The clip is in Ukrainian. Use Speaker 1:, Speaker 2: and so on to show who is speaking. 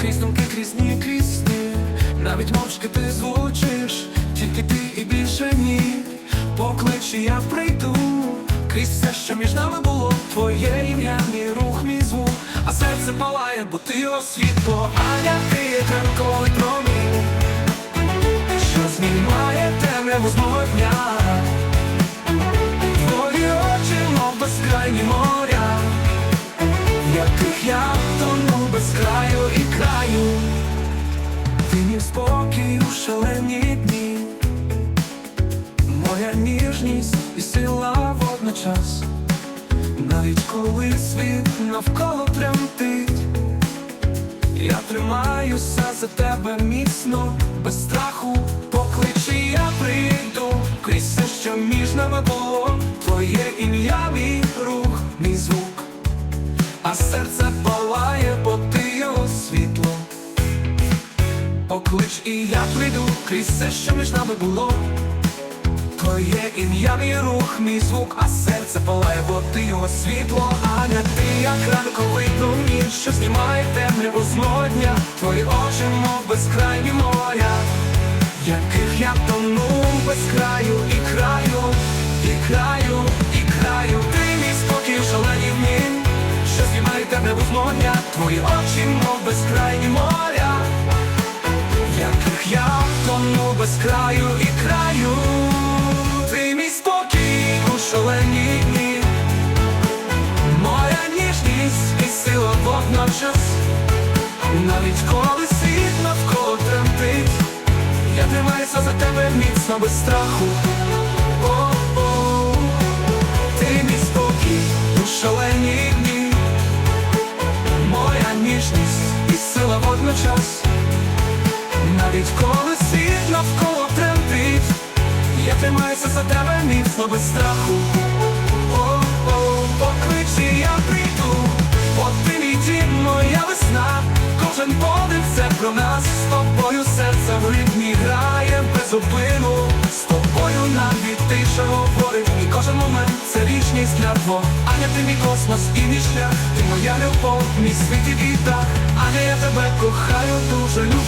Speaker 1: Крізь думки, крізь ні, Навіть мовчки ти звучиш, тільки ти і більше ні. Поклич, я прийду. Крізь все, що між нами було, твоє ім'я, мій рух, мій звук, а серце палає, бо ти освітло, а Аня, ти є ранковий що знімає темряву з мого дня. Твої очі, мов безкрайні моря, яких я тону без краю і краю. Ти спокій у шалені дні, моя ніжність і сила водночас, навіть коли світ навколо тремтить, я тримаюся за тебе міцно, без страху, покличі я прийду, крізь все, що між нами було, твоє ім'я, мій рух, мій звук, а серце палає, Поклич і я прийду крізь все, що між нами було. Твоє ім'я, мій рух, мій звук, а серце палає, бо ти його світло, Аня, ти як ранковий промінь, що знімає темряву з мого Твої очі, мов безкрайні моря, яких я тону без краю і краю, і краю, і краю. Ти мій спокій в шалені дні, що знімає темряву з мого Твої очі, мов безкрайні моря краю і краю, ти мій спокій у шалені дні, моя ніжність і сила водночас, навіть коли світ навколо тремтить, я тримаюся за тебе міцно без страху. О-о, ти мій спокій у шалені дні, моя ніжність і сила водночас. Навіть коли світ навколо тримаюся за тебе міцно без страху. О-о, покличі я прийду, бо ти мій дім, моя весна, кожен подих це про нас, з тобою серце в ритмі грає безупину, з тобою навіть тиша говорить, і кожен момент це вічність клятво. Аня, ти мій космос і мій шлях, ти моя любов, мій світ і дах, Аня, я тебе кохаю, дуже люблю.